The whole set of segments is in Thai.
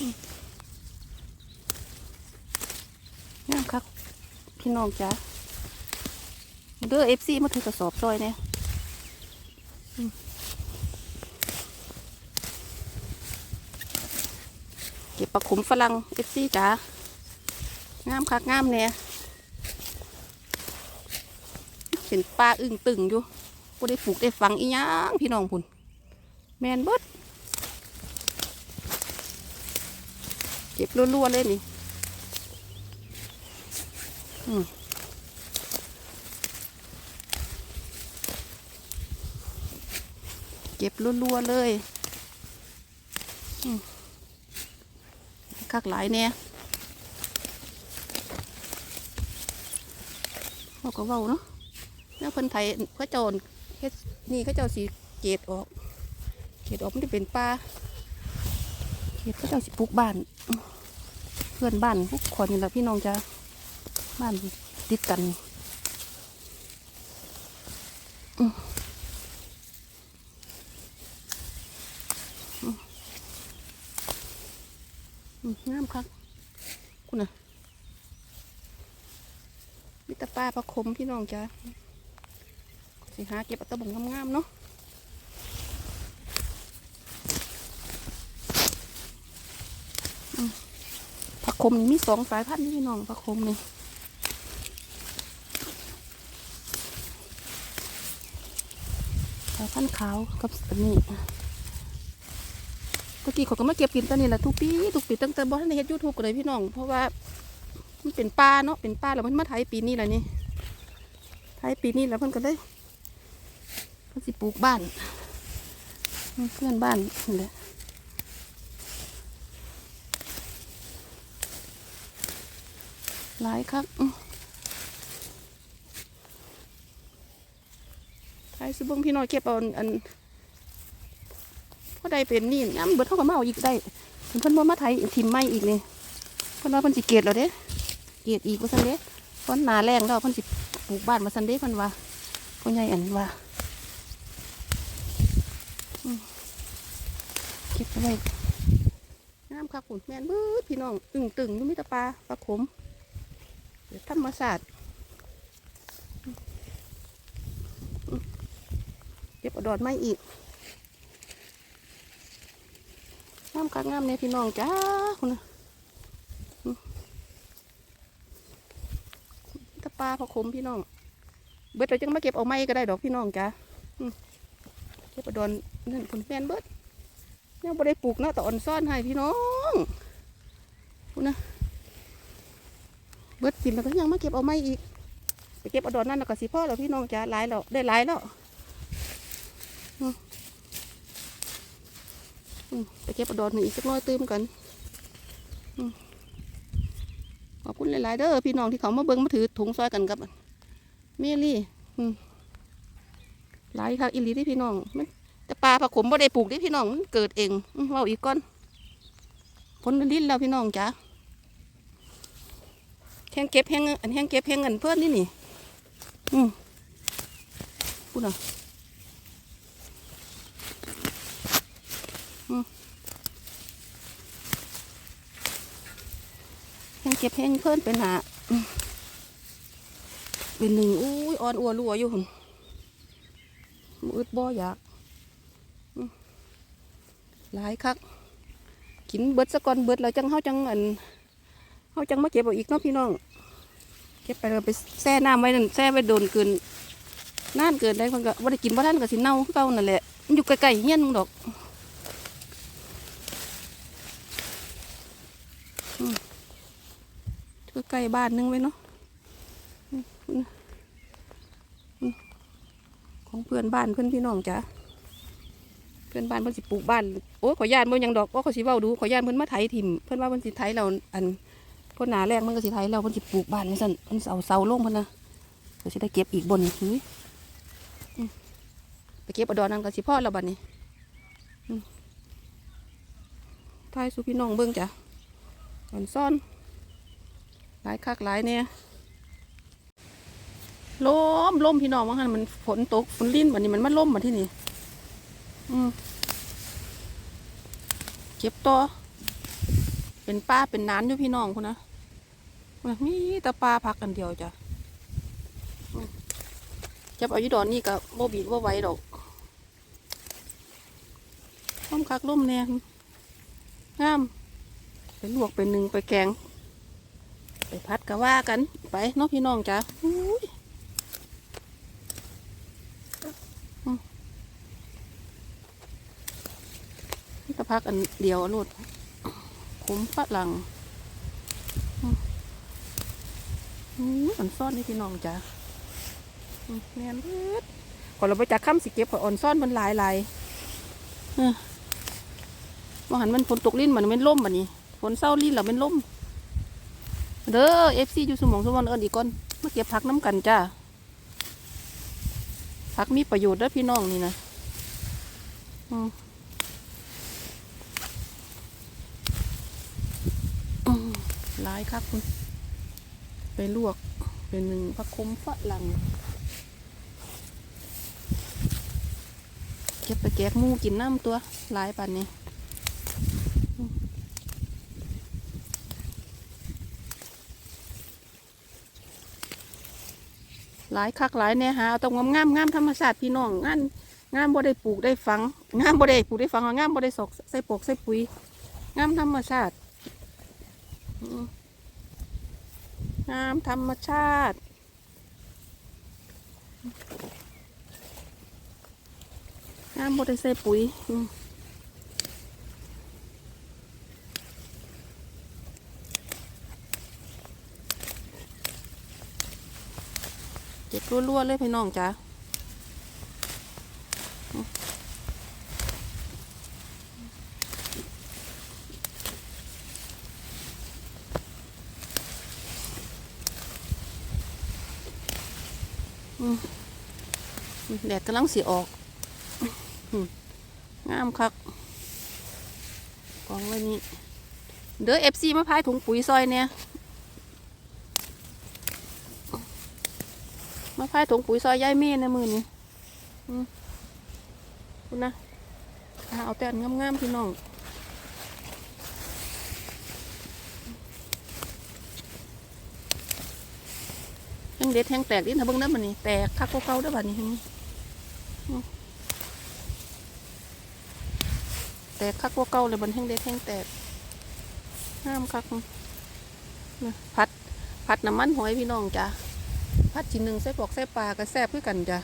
งามครับ พี่น้องจ้าเด้อเอฟซีมาถือกระสอบซอยเนี่ยเก็บปลาขุมฝรั่งเอฟซีจ้างามคักงามเนี่ยเป็นปลาอึ่งตึงอยู่ก็ได้ปลูกได้ฝังอีหยังพี่น้องพุ่นแมนเบิด เก็บรัวๆเลยนี่เก็บรัวๆเลยคักหลายเนี่ยเราก็เว้าเนาะแล้วคนไทยเขาจรเฮ็ดนี่เขาเจ้าสีเกตออก เกตออกมันจะเป็นป่าเกตเขาเจ้าสิปลูกบ้าน พื่อนบ้านพวกคนนี่แหละพี่น้องจ้าบ้านติดกันงามครับคุณน่ะมิตรป้าประคมพี่น้องจ้าสิหาเก็บอาตะบงงามๆเนาะอืมผัก คมนี่มีสองสายพันธุ์นี่พี่น้องผักคมนี่สายพันธุ์ขาวกับอันนี้ตะกี้เขาก็มาเก็บกินตอนนี้แหละทุกปีทุกปีตั้งแต่บ่ทันได้เฮ็ดยูทูบกันเลยพี่น้อง เพราะว่ามันเป็นป่าเนาะเป็นป่าแล้วมันมาไถปีนี้แหละนี่ไถปีนี้แล้วเพิ่นก็เลยเพิ่นสิปลูกบ้านเพื่อนบ้านนี่แหละ หลายครับอื้อไทยซื้อเบิ่งพี่น้อยเก็บเอาอันพอได้เป็นนี่น้ำเบิดเท่ากับมาเอาอีกได้เพิ่นเพิ่นบ่มาไทยทิมไม่อีกนี่เพิ่นว่าเพิ่นสิเกตแล้วเด้เกตอีกว่าซั่นเด้เพิ่นหนาแรงแล้วเพิ่นสิปลูกบ้านว่าซั่นเด้เพิ่นว่าพ่อใหญ่อันว่าเก็บเอาไว้น้ำคักขุนแม่นเบิดพี่น้องตึงตึงๆอยู่มีแต่ปลาปลาขม ธรรมศาสตร์เก็บอดอดไม้อีกงามคักงามเนี่ยพี่น้องจ้าคุณนะตะปลาพอขมพี่น้อง เบิดเราจังมาเก็บเอาไม้ก็ได้ดอกพี่น้องจ้าเก็บอดอนนั่นคุณแมนเบิดยังบ่ได้ปลูกเนาะแต่อ่อนซ่อนให้พี่น้องคุณนะ เบิดสินแล้วก็ยังมาเก็บเอาไม้อีก ไปเก็บเอาดอนนั่นแล้วก็สิพ่อแล้วพี่น้องจ้าหลายแล้วได้หลายแล้วไปเก็บเอาดอนนี่อีกสักน้อยตื้มกันขอบคุณหลายๆเด้อพี่น้องที่เขามาเบิ้งมาถือถุงซอยกันกับเมลี่หลายครับอิลีที่พี่น้องมันแต่ปลาผักขมบ่ได้ปลูกที่พี่น้องเกิดเองเว้าอีกก้อนผลลิ้นแล้วพี่น้องจ้า แห้งเก็บแห้งอันแห้งเก็บแห้งเงินเพื่อนนี่นี่ อืมพูดหน่ะแห้งเก็บแห้งเพิ่นเป็นหาอืมเป็นหนึ่งอุ้ยอ่อนอัวรัวอยู่หุ่นมืดบ่อยากอืมหลายคักกินเบิดสะก่อนเบิดแล้วจังเฮาจังอัน เฮาจังมาเก็บเอาอีกเนาะพี่น้อง เก็บไปแล้วไปแช่น้ำไว้นั่นแช่ไว้โดนเกินนานเกินได้เพิ่นก็บ่ได้กินบ่ทันก็สิเน่าเก่านั่นแหละมันอยู่ใกล้ๆเฮียนมึงดอกก็ใกล้บ้านนึงไว้เนาะของเพื่อนบ้านเพื่อนพี่น้องจ้ะเพื่อนบ้านเพิ่อนสิปลูกบ้านโอ้ขอยย่านบ่หยังดอกโอ้ขอสิเว้าดูขอยย่านเพิ่อนมาไถถิ่มเพิ่อนว่าเพิ่อนสิไถเราอัน พ่นหนาแรงมันก็สิไถเราเพิ่นสิปลูกบ้านนี่ซั่นเพิ่นเอาเสาลงพิ่นนะเดี๋ยวสิได้เก็บอีกบนนี้หือไปเก็บอดอนนั่นก็สิพ่อแล้วบัดนี้ทายสู่พี่น้องเบิ่งจ้ะอ่อนซ่อน หลายคักหลายเนี่ยลมลมพี่น้องว่าหันมันฝนตกฝนลิ้นวันนี้มันมาล่มมาที่นี่เก็บต่อเป็นป้าเป็นน้านอยู่พี่น้องคุณนะ มีแต่ปลาพักกันเดียวจ้ะจับเอายุดอนนี่กับโบบีดว่าไว้ดอกต้มคักล่มแน่งาม ไปลวกไปหนึ่งไปแกง ไปพัดก็ว่ากันไปเนาะพี่น้องจ้ะนี่ก็พักอันเดียวอะลูดคุ้มฝรั่งอืม อืมอันซ่อนนี่พี่น้องจ้ะแม่นเบิดก่อเราไปจากค่ำสิเก็บขออ่อนซ่อนมันหลายหลายเออว่าหันมันฝนตกลิ้นมันเป็นล่มบันนี้ฝนเศร้าลิ้นแล้วเป็นล่มเด้อเอฟซีอยู่สมองสมวันเอิญอีกก่อนมาเก็บผักน้ำกันจ้าผักมีประโยชน์เด้อพี่น้องนี่นะอืมอืมหลายครับคุณ ไปลวกเป็นหนึ่งผักคมฝรั่งเก็บไปแกกมูกินน้ำตัวหลายปันนี้หลายคักหลายเนี่ยหาเอาตรงงามงามงามธรรมชาติพี่น้องงานงามบ่ได้ปลูกได้ฝังงามบ่ได้ปลูกได้ฝังงามบ่ได้สกใส่ปลกใส่ปุ๋ยงามธรรมชาติอืมงาม ธรรมชาติ น้ำบ่ได้ใส่ปุ๋ยเก็บรัวๆเลยพี่น้องจ้าอืม แดดกำลังสีออกงามคักกองไว้นี่เด้อเอฟซีมาพายถุงปุ๋ยซอยเนี่ยมาพายถุงปุ๋ยซอยย่ายเม่ในมือนี่คุณนะหาเอาแต่อันงามๆพี่น้องแห้งเด็ดแห้งแตกดิ้นทะเบิ้งได้อมันนี่แตกคักเก่าๆได้อบัดนี้ แตกคักเก่าเลยบันแห้งเด็ดแห้งแตกห้ามคักนะพัดพัดน้ำมันหอยพี่น้องจ้ะพัดชิ้นหนึ่งใส่ปอกใส่ปลาก็แซ่บเพื่อกันจ้ะ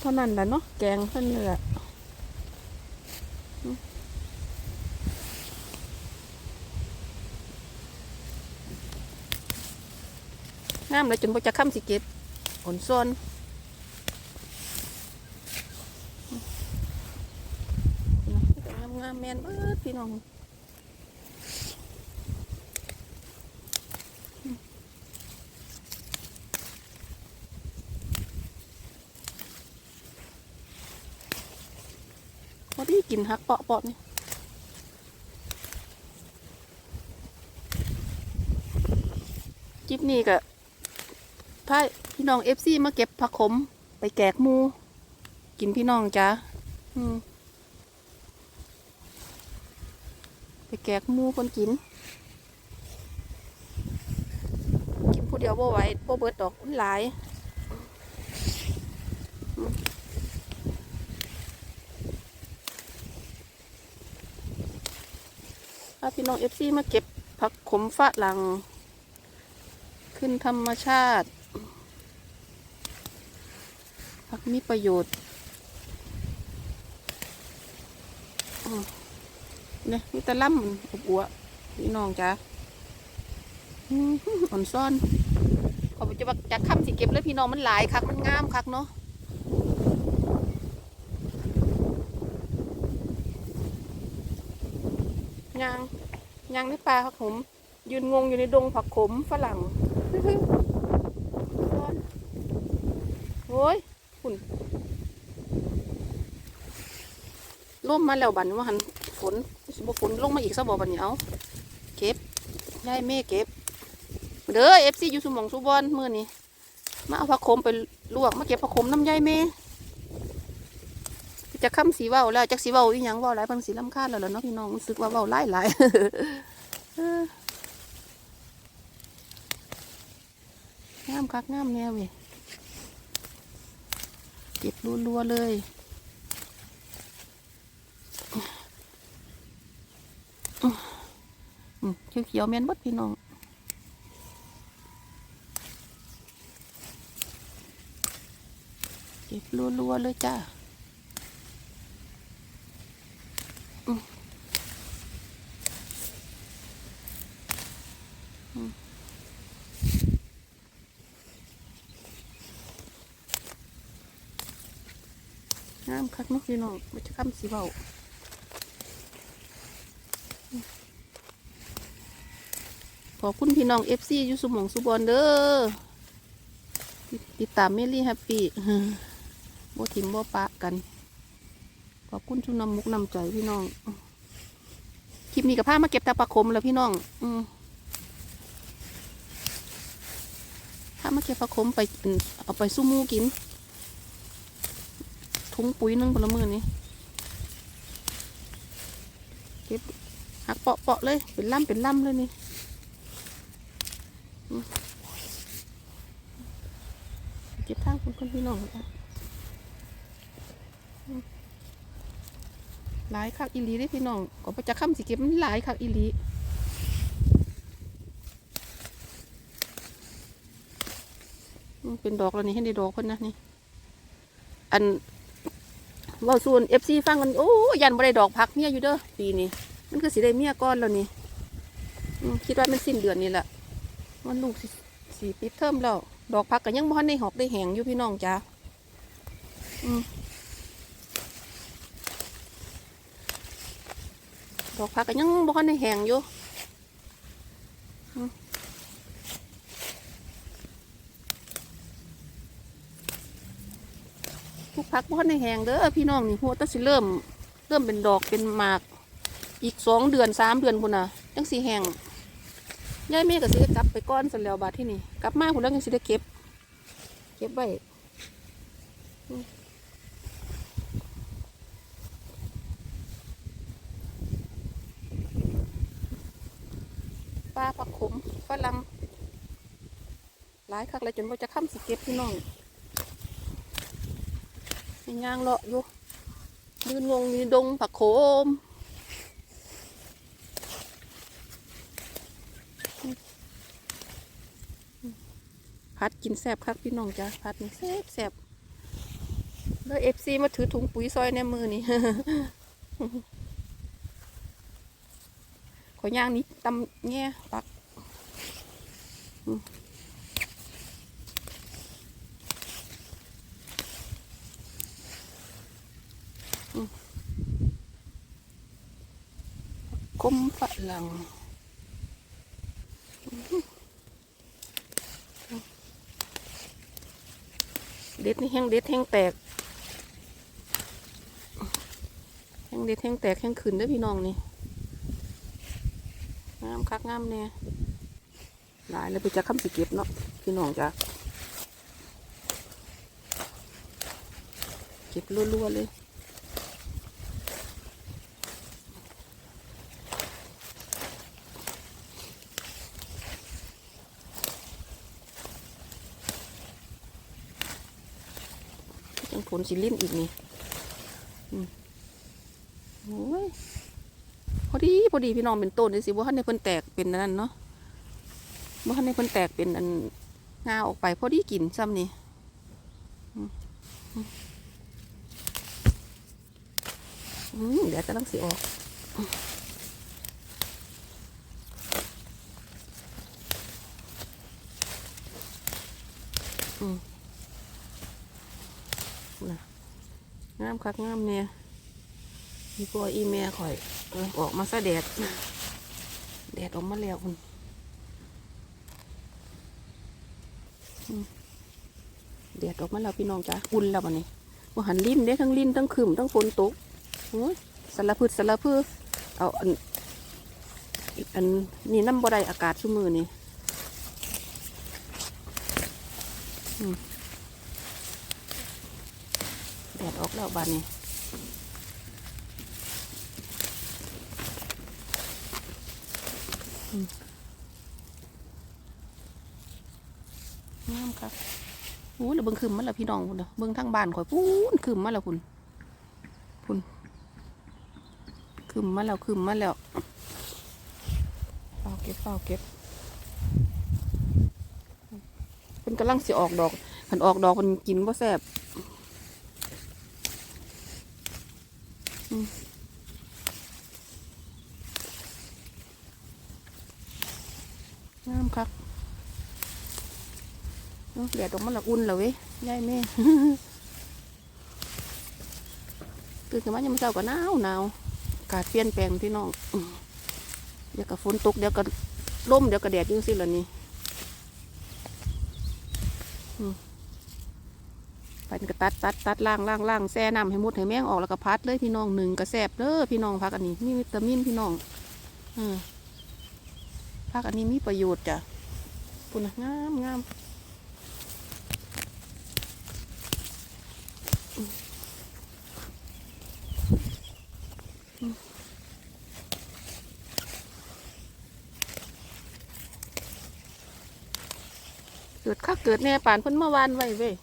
เท่านั้นแหละเนาะแกงเท่านั้นแหละอืมงามเลยจนบ่จะค้ำสิเก็บอ่นซ้อนงามงามๆแมนเบิดพี่น้ องพอดีกินฮักเปาะเปาะนี่จิบนี่ก็พาพี่น้องเอฟซีมาเก็บผักขม ไปแกกมู กินพี่น้องจ้าอืมไป แกกมูคนกิน กินผู้เดียวบ่ไหวบ่เบิดดอกมันหลายพาพี่น้องเอฟซีมาเก็บผักขมฝรั่งขึ้นธรรมชาติผักมีประโยชน์อืม เนี่ยมีแตะล่ำอบอวพี่น้องจ้ะอื้อหืออ่อนซ่อนขอจะว่าจากคำสิเก็บเลยพี่น้องมันหลายคักมันงามคักเนาะยางยางในป่าผักขม ยืนงงอยู่ในดงผักขมฝรั่งร้อนโอ้ยฝุ่นร่มมาแล้วบันว่าหันฝน บฝนลงมาอีกซะบ่บัดนี้เอาเก็บยายเม่เก็บ เด้อเอฟซีอยู่สมองสุบอนมือนี้มาเอาผักขมไปลวกมาเก็บผักขมน้ำยายเม่จะค้ำสีเว้าแล้วจักสีเว้าอีหยังเว้าหลายเพิ่นสิลำคาญแล้วล่ะเนาะพี่น้องรู้สึกว่าเว้าหลายหลายงามคักงามแนวเว้ยเก็บรัวๆเลย อืมเขียวๆแม่นบดพี่น้องเก็บรัวๆเลยจ้าอืมอืมงามคักนาะพี่น้องมันจะคำสีเบาอืม ขอบคุณพี่น้องเอฟซียู่สมองสุบอนเด้อติดตามเมลี่แฮปปี้บ่ทิมบ่ปะกัน ขอบคุณชุนนำมุกนำใจพี่น้อง คลิปนี้กับผ้ามาเก็บตาปลาคมแล้วพี่น้อง อืผ้ามาเก็บปลาคมไปเอาไปสู้มูกินถุงปุ๋ยนึ่งพละมือนี้เก็บหักเปาะเปาะๆเลย เป็นล่ำเป็นล่ำเลยนี่ เก็บทางคุณคนพี่น้องจ้ะหลายคักอีหลีได้พี่น้องก็บ่จะค้ำสิเก็บมันหลายคักอีหลีเป็นดอกแล้วนี่ให้ได้ดอกเพิ่นนะนี่อันว่าส่วนเอฟซีฟังกันโอ้ยันบ่ได้ดอกพักเมียอยู่เด้อปีนี้มันก็สิได้เมียก้อนแล้วนี่คิดว่ามันสิ้นเดือนนี่แหละ มันลูกสิสีปิดเทอมแล้ว ดอกพักก็ยังบ่ทันได้หอกได้แหงอยู่พี่น้องจ้าดอกผักก็ยังบ่ทันได้แหงอยู่ทุกผักบ่ทันได้แหงเด้อพี่น้องนี่หัวแตะสิเริ่ม เริ่มเป็นดอกเป็นหมาก อีกสองเดือนสามเดือนพุ่นน่ะจังสิแห้ง ยายเมย์ก็สิได้กลับไปก้อนสันแล้วบาดที่นี่กลับมาพุ่นแล้วยังสิได้เก็บ เก็บไว้ปลาผักขมฝรั่งหลายคักเลยจนว่าจะค้ำสิเก็บพี่น้องยังย่างเลาะอยู่ยืนงงนี่ดงผักโขม พัดกินแซบคักพี่น้องจ้ะพัดนี่แซบแซบแล้วเอฟซีมาถือถุงปุ๋ยซอยในมือนี่ขอย่างนี้ตำแง่ปักอืมอืมคมฝรั่งอืม เด็ดนี่แห้งเด็ดแห้งแตกแห้งเด็ดแห้งแตกแห้งขืนด้วยพี่น้องนี่งามคักงามเนี่ยหลายเลยไปจะค้ำสิเก็บเนาะพี่น้องจ้ะเก็บรัวๆเลย ยังผลสิลิ้นอีกนี่โอ้ยพอดีพอดีพี่น้องเป็นต้นเลยสิว่าท่านในเพิ่นแตกเป็นนนั้นเนาะว่าท่านในเพิ่นแตกเป็นอันงาออกไป พอดีกินซ้ำนี่เดี๋ยวจะลังสีออกอืมน่ะ งามคักงามเนี่ยมีพวกอีเมียข่อยออกมาซะแดด แดดออกมาแล้วคุณแดดออกมาแล้วพี่น้องจ้าอุ่นแล้ววันนี้ว่าหันลิ้นได้ทั้งลิ้นทั้งขึ้มทั้งฝนตกโอ้ยสารพืชสารพืชเอาอันอันนี่น้ำบ่ได้อากาศชุ่มือนี่อืม้วบานนี้งามครับอู้หรือเบิ้งคืมมันละพี่น้องคุณเบิ้งทั้งบ้านข่อยพูนคืมมันละคุณคุณคืมมัแล้วคืมมัแล้วเฝ้าเก็บเฝ้าเก็บเป็นกำลังเสียออกดอกขันออกดอกมันกินว่าแซ่บ งามครับเนาะแดดออกมาละอุ่นแล้วเว้ยยายแม่ตื่นขึ้นมายังไม่เช้าก็หนาวหนาวอากาศเปลี่ยนแปลงพี่น้องเดี๋ยวก็ฝนตกเดี๋ยวก็ลมเดี๋ยวก็แดดอยังสิละนี่อืม ไปนี่ก็ตัดตัดตัดล่างล่างล่างแซ่น้ำให้หมดให้แมงออกแล้วก็พัดเลยพี่น้องหนึ่งกระแสบเด้อพี่น้องพักอันนี้มีวิตามินพี่น้องอพักอันนี้มีประโยชน์จ้ะปุ่นะงามงามเกิดข้าเกิดแน่ป่านเพิ่นเมื่อวานไว้เว้ย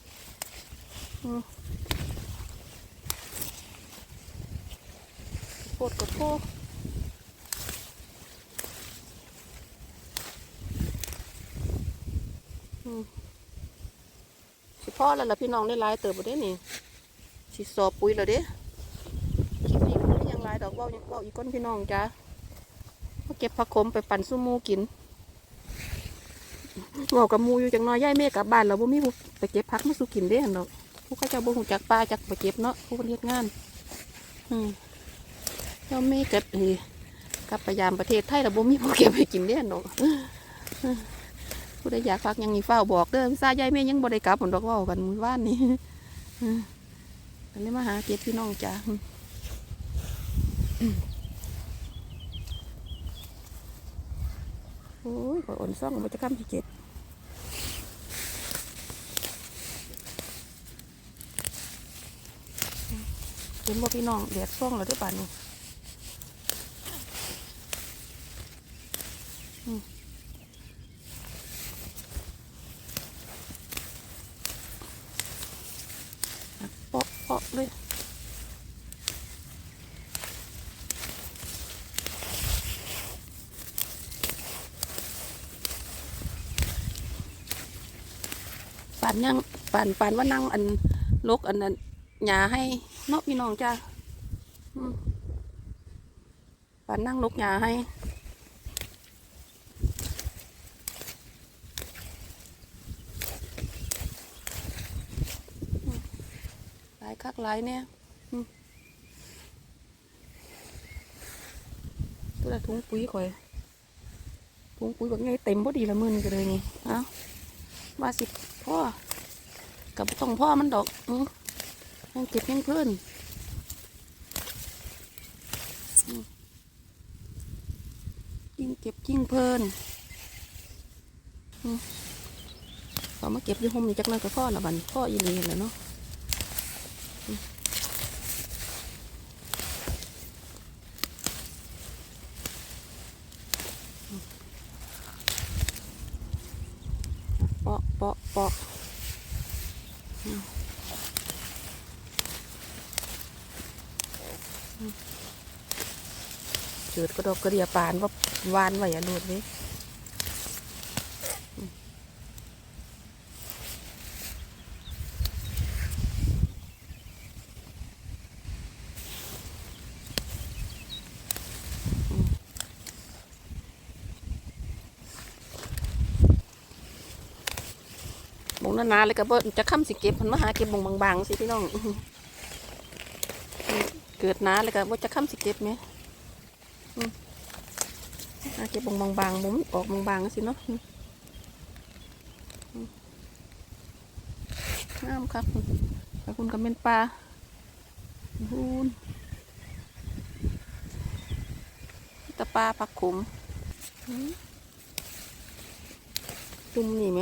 อืมโคตรกดโทษอืมสิพ่อแล้วล่ะพี่น้องได้ลายเติบบ่ได้นี่สิสอบปุ๋ยแล้วเด้คลิปนี้ก็ได้หยังลายดอกเว้ายังเว้าอีกคนพี่น้องจ้ามาเก็บผักขมไปปั่นซุหมูกินบอกกับมูอยู่จังน้อยย่ายแม่กลับบ้านเราบ่มีไปเก็บผักมาสู่กินเด้หั่นดอก ผู้เขาเจ้าบ่ฮู้จักป้าจักไปเก็บเนาะผู้เพิ่นเฮ็ดงาน อืมเจ้าแม่เกับเอ้ยกลับไปยามประเทศไทยเราบ่มีผู้เก็บให้กินเด้หั่นดอกผู้ใดอยากฟักยังนี่เฝ้าบอกเด้อซาย่ายแม่ยังบ่ได้กลับหั่นดอกว้ากันมื้อวานนี้อืมก็เลยมาหาเก็บพี่น้องจ้าโอ้ยขออ่อนซ่องบ่จะค้ำสิเก็บ ห็นบ่พี่น้องแดดส่องแล้วด้วยป่านนี้อืมอะเปาะเปาะเลยป่านยังป่านป่านว่านั่งอันลกอันนั้นหยาให้ เนาะพี่น้องจ้าป่านนั่งลกหยาให้หลายคักหลายเนี่ยตัวละถุงปุ๋ยข่อยถุงปุ๋ยแบบไงเต็มพอดีละมือนี่ก็เลยนี่เอ้าว่าสิพ่อกับต้องพ่อมันดอกอื ยังเก็บยังเพื่อนอืมยิ่งเก็บยิ่งเพลินเอามาเก็บยี่ห่มนี้จักหน่อยก็พ่อละบันพ่ออีนี่แหลยเนาะ เปาะเปาะเปาะอืมอืมเจิ ดกระดอกกระเดียปานว่าวานไหวอะโลดเลยมอืมบงนาๆเลยก็บ่จะค้ำสิเก็บพันมาหาเก็บบงบางๆสิพี่น้อง เกิดนาเลยก็บ่จะค้ำสิเก็บไหม เก็บบางบางๆมุมออกบางๆสิเนาะงามครับขอบคุณกับเม็นปลาฮูนตะปลาผักขมอืมจุ่มนี่ไหม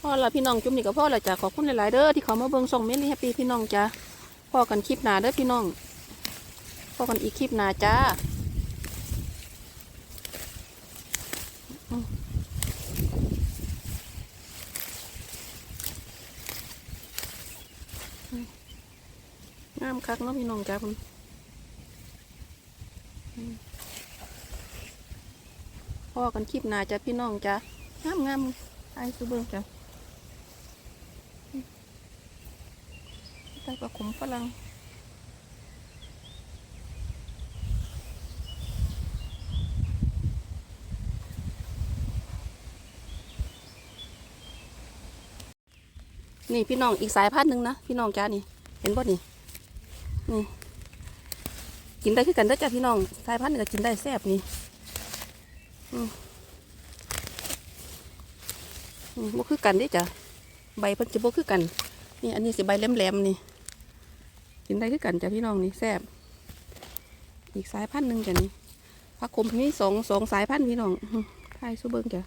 พ่อละพี่น้องจุ่มนี่กับพ่อละจ้ะขอบคุณหลาย ๆ เด้อที่เขามาเบิ่งส่งเมลี่แฮปปี้พี่น้องจ้ะ พ่อกันคลิปหนาเด้อพี่น้องพ่อกันอีกคลิปหนาจ้างามคักเนาะพี่น้องจ้าคุณอืมพอกันคลิปหนาจ้าพี่น้องจ้างามงามไอ้ซูเบิงจ้าอืม ใส่ปลาขมฝรั่งนี่พี่น้องอีกสายพันธุ์หนึ่งนะพี่น้องจ้านี่ เห็นป่นี่นี่กินได้คือกันเด้จ้าพี่น้องสายพันธุ์นี่ก็กินได้แซ่บนี่อืมอืมบ่คือกันเด้จ้ะใบเพิ่นจะบ่คือกัน นี่อันนี้สิใบแหลมๆนี่ กินได้คือกันจ้ะพี่น้องนี่แซ่บอีกสายพันธุ์หนึ่งจ้ะนี่พักคมมีสองสองสายพันธุ์พี่น้องไทยสู้เบิ้งจ้ะ